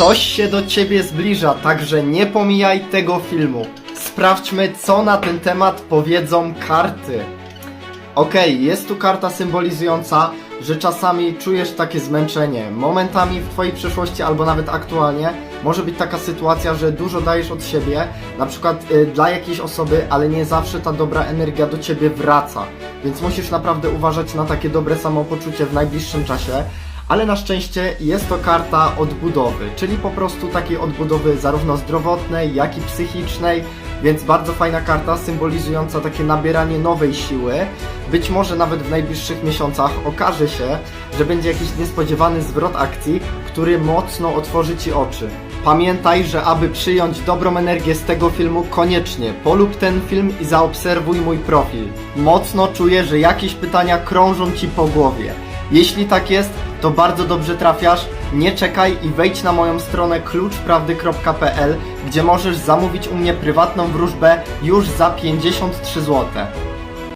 Coś się do ciebie zbliża, także nie pomijaj tego filmu. Sprawdźmy, co na ten temat powiedzą karty. Okej, jest tu karta symbolizująca, że czasami czujesz takie zmęczenie. Momentami w Twojej przeszłości albo nawet aktualnie może być taka sytuacja, że dużo dajesz od siebie, na przykład y, dla jakiejś osoby, ale nie zawsze ta dobra energia do Ciebie wraca. Więc musisz naprawdę uważać na takie dobre samopoczucie w najbliższym czasie. Ale na szczęście jest to karta odbudowy, czyli po prostu takiej odbudowy zarówno zdrowotnej, jak i psychicznej, więc bardzo fajna karta symbolizująca takie nabieranie nowej siły. Być może nawet w najbliższych miesiącach okaże się, że będzie jakiś niespodziewany zwrot akcji, który mocno otworzy Ci oczy. Pamiętaj, że aby przyjąć dobrą energię z tego filmu, koniecznie polub ten film i zaobserwuj mój profil. Mocno czuję, że jakieś pytania krążą Ci po głowie. Jeśli tak jest, to bardzo dobrze trafiasz. Nie czekaj i wejdź na moją stronę kluczprawdy.pl, gdzie możesz zamówić u mnie prywatną wróżbę już za 53 zł.